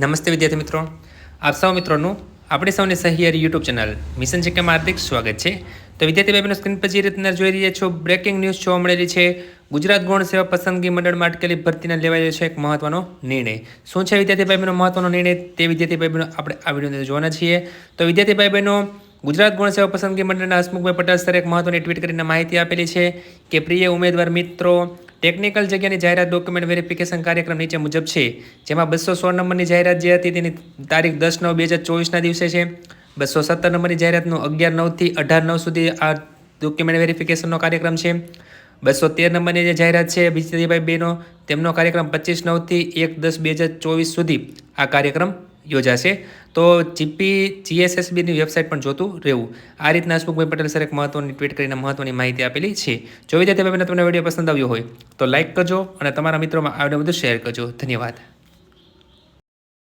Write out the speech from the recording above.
નમસ્તે વિદ્યાર્થી મિત્રો. આપ સૌ મિત્રોનું આપણી સૌની સહિયારી યુટ્યુબ ચેનલ મિશન શિક્ષામાં હાર્દિક સ્વાગત છે. તો વિદ્યાર્થી ભાઈનો સ્ક્રીન પર જે રીતના જોઈ રહ્યા છો બ્રેકિંગ ન્યૂઝ જોવા મળેલી છે. ગુજરાત ગૌણ સેવા પસંદગી મંડળમાં અટકેલી ભરતીને લેવાયો છે એક મહત્વનો નિર્ણય. શું છે વિદ્યાર્થી ભાઈનો મહત્વનો નિર્ણય? તે વિદ્યાર્થી ભાઈનો આપણે આ વીડિયો જોવાના છીએ. તો વિદ્યાર્થી ભાઈબંધો, ગુજરાત ગૌણ સેવા પસંદગી મંડળના હસમુખભાઈ પટેલ સરે એક મહત્વની ટ્વીટ કરીને માહિતી આપેલી છે કે, પ્રિય ઉમેદવાર મિત્રો ટેકનિકલ જગ્યાની જાહેરાત ડોક્યુમેન્ટ વેરિફિકેશન કાર્યક્રમ નીચે મુજબ છે. જેમાં બસો સોળ નંબરની જાહેરાત જે હતી તેની તારીખ દસ નવ બે હજાર ચોવીસના દિવસે છે. બસો સત્તર નંબરની જાહેરાતનું અગિયાર નવથી અઢાર નવ સુધી આ ડોક્યુમેન્ટ વેરિફિકેશનનો કાર્યક્રમ છે. બસો તેર નંબરની જે જાહેરાત છે, વિજયભાઈ બેનો, તેમનો કાર્યક્રમ પચીસ નવથી એક દસ બે હજાર ચોવીસ સુધી આ કાર્યક્રમ યોજાશે. તો જીપી જીએસએસબીની વેબસાઇટ પણ જોતું રહેવું. આ રીતના હસમુખભાઈ પટેલ સર એક મહત્વની ટ્વીટ કરીને મહત્વની માહિતી આપેલી છે. જો વિદ્યાર્થી ભાઈને તમને વીડિયો પસંદ આવ્યો હોય તો લાઇક કરજો અને તમારા મિત્રોમાં આ બધું શેર કરજો. ધન્યવાદ.